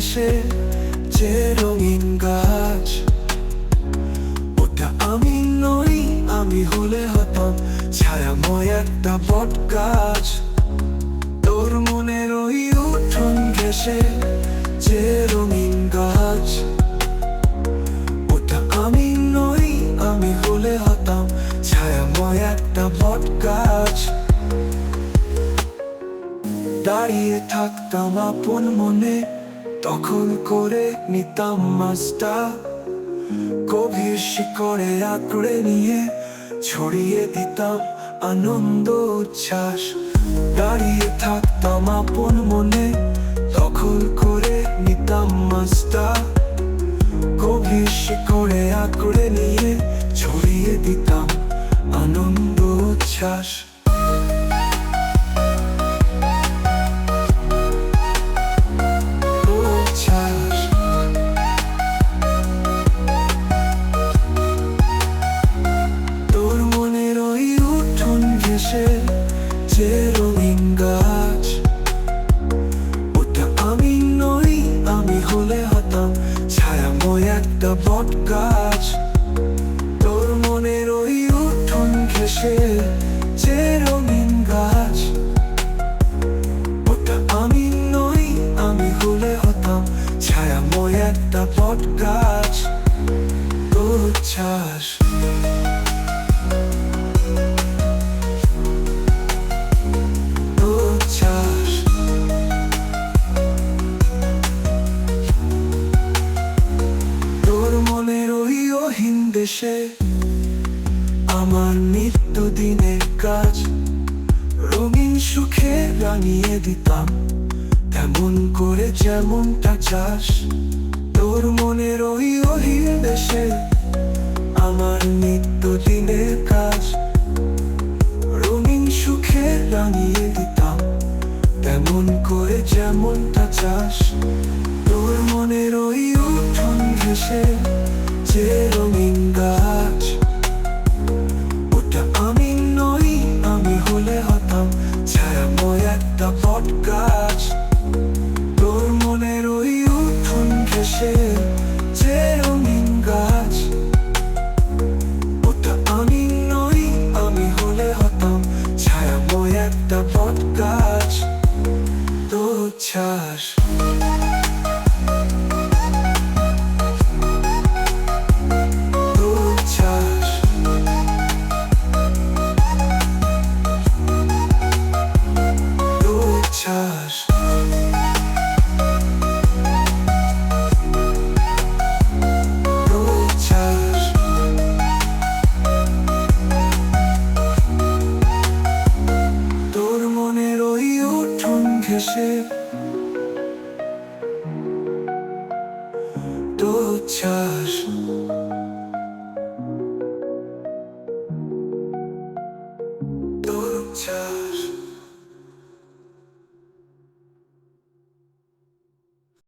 ঘেসে যে রঙিন গাছ ওটা আমি নই আমি হলে হতাম ছায়াময় একটা বট গাছ তোর মনের ওই উঠোন ঘেসে যে রঙিন গাছ ওটা আমি নই আমি হলে হতাম ছায়াময় দাঁড়িয়ে থাকতাম মনে তখন করে নিতাম মাছটা। গভীর শিকড়ে আঁকড়ে নিয়ে ছড়িয়ে দিতাম আনন্দ উচ্ছ্বাস। দাঁড়িয়ে থাকতাম আপন মনে, দখল করে নিতাম মাছটা। গভীর শিকড়ে আঁকড়ে নিয়ে ছড়িয়ে দিতাম আনন্দ উচ্ছ্বাস। যে রঙিন গাছ ওটা আমি নই, আমি হলে হতাম। ছায়াময় একটা বট গাছ তোর মনের ওই উঠোন ঘেসে যে রঙিন গাছ ওটা আমি নই, আমি হলে হতাম। ছায়াময় একটা বট গাছ দেশে আমার নিত্য দিনের কাজ, রঙিন সুখে রাঙিয়ে দিতাম। তেমন করে যেমনটা চাস, তোর মনের ওই অহিন দেশে আমার নিত্য দিনের কাজ, রঙিন সুখে রাঙিয়ে দিতাম। তেমন করে যেমনটা চাস, তোর মনের ওই উঠোন ঘেসে একটা আকাশে চাষ চাষ